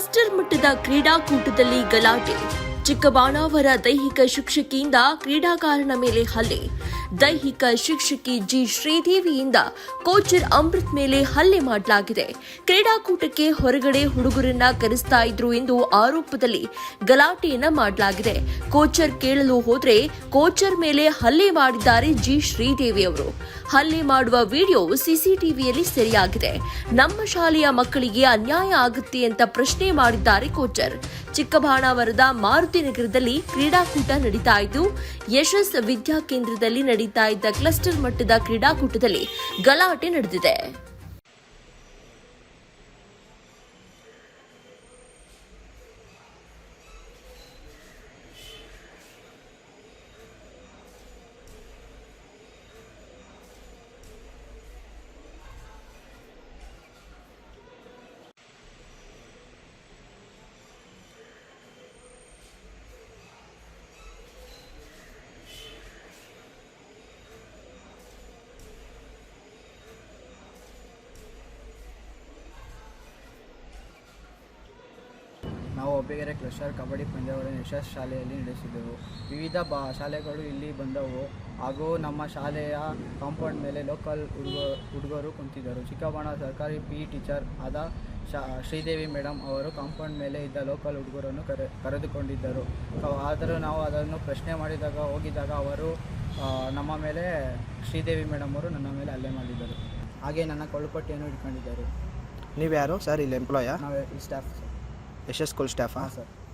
Cluster ಮಟ್ಟದ ಕ್ರೀಡಾಕೂಟದಲ್ಲಿ ಗಲಾಟೆ. ಚಿಕ್ಕಬಾಣಾವರ ದೈಹಿಕ ಶಿಕ್ಷಕಿಯಿಂದ ಕ್ರೀಡಾಕಾರನ ಮೇಲೆ ಹಲ್ಲೆ. ದೈಹಿಕ ಶಿಕ್ಷಕಿ ಜಿ ಶ್ರೀದೇವಿಯಿಂದ ಕೋಚರ್ ಅಮೃತ್ ಮೇಲೆ ಹಲ್ಲೆ ಮಾಡಲಾಗಿದೆ. ಕ್ರೀಡಾಕೂಟಕ್ಕೆ ಹೊರಗಡೆ ಹುಡುಗರನ್ನ ಕರೆಸ್ತಾ ಇದ್ರು ಎಂದು ಆರೋಪದಲ್ಲಿ ಗಲಾಟೆಯನ್ನ ಮಾಡಲಾಗಿದೆ. ಕೋಚರ್ ಕೇಳಲು ಹೋದ್ರೆ ಕೋಚರ್ ಮೇಲೆ ಹಲ್ಲೆ ಮಾಡಿದ್ದಾರೆ ಜಿ ಶ್ರೀದೇವಿ ಅವರು. ಹಲ್ಲೆ ಮಾಡುವ ವಿಡಿಯೋ ಸಿಸಿಟಿವಿಯಲ್ಲಿ ಸೆರೆಯಾಗಿದೆ. ನಮ್ಮ ಶಾಲೆಯ ಮಕ್ಕಳಿಗೆ ಅನ್ಯಾಯ ಆಗುತ್ತೆ ಅಂತ ಪ್ರಶ್ನೆ ಮಾಡಿದ್ದಾರೆ ಕೋಚರ್. ಚಿಕ್ಕಬಾಣಾವರದ ಮಾರುತಿ ನಗರದಲ್ಲಿ ಕ್ರೀಡಾಕೂಟ ನಡೀತಾ ಇದ್ದು ಯಶಸ್ ವಿದ್ಯಾ ಕೇಂದ್ರದಲ್ಲಿ ನಡೀತಾ ಇದ್ದ ಕ್ಲಸ್ಟರ್ ಮಟ್ಟದ ಕ್ರೀಡಾಕೂಟದಲ್ಲಿ ಗಲಾಟೆ ನಡೆದಿದೆ. ನಾವು ಒಬ್ಬಿಗೆರೆ ಕ್ಲಸ್ಟರ್ ಕಬಡ್ಡಿ ಪಂದ್ಯಾವಳಿ ಯಶಸ್ ಶಾಲೆಯಲ್ಲಿ ನಡೆಸಿದೆವು. ವಿವಿಧ ಬಾ ಶಾಲೆಗಳು ಇಲ್ಲಿ ಬಂದವು. ಹಾಗೂ ನಮ್ಮ ಶಾಲೆಯ ಕಾಂಪೌಂಡ್ ಮೇಲೆ ಲೋಕಲ್ ಹುಡುಗ ಹುಡುಗರು ಕುಂತಿದ್ದರು. ಚಿಕ್ಕಬಾಣ ಸರ್ಕಾರಿ ಪಿ ಟೀಚರ್ ಆದ ಶಾ ಶ್ರೀದೇವಿ ಮೇಡಮ್ ಅವರು ಕಾಂಪೌಂಡ್ ಮೇಲೆ ಇದ್ದ ಲೋಕಲ್ ಹುಡುಗರನ್ನು ಕರೆ ಕರೆದುಕೊಂಡಿದ್ದರು. ಆದರೂ ನಾವು ಅದನ್ನು ಪ್ರಶ್ನೆ ಮಾಡಿದಾಗ ಹೋಗಿದ್ದಾಗ ಅವರು ನಮ್ಮ ಮೇಲೆ ಶ್ರೀದೇವಿ ಮೇಡಮ್ ಅವರು ನನ್ನ ಮೇಲೆ ಹಲ್ಲೆ ಮಾಡಿದ್ದರು. ಹಾಗೆ ನನ್ನ ಕೊಳ್ಳುಪಟ್ಟಿಯನ್ನು ಇಟ್ಕೊಂಡಿದ್ದರು. ನೀವು ಯಾರು ಸರ್ ಇಲ್ಲಿ ಎಂಪ್ಲಾಯ ನಾವು ಸ್ಟಾಫ್ ಯಶಸ್ ಸ್ಕೂಲ್ ಸ್ಟಾಫಾ ಹಾಂ ಸರ್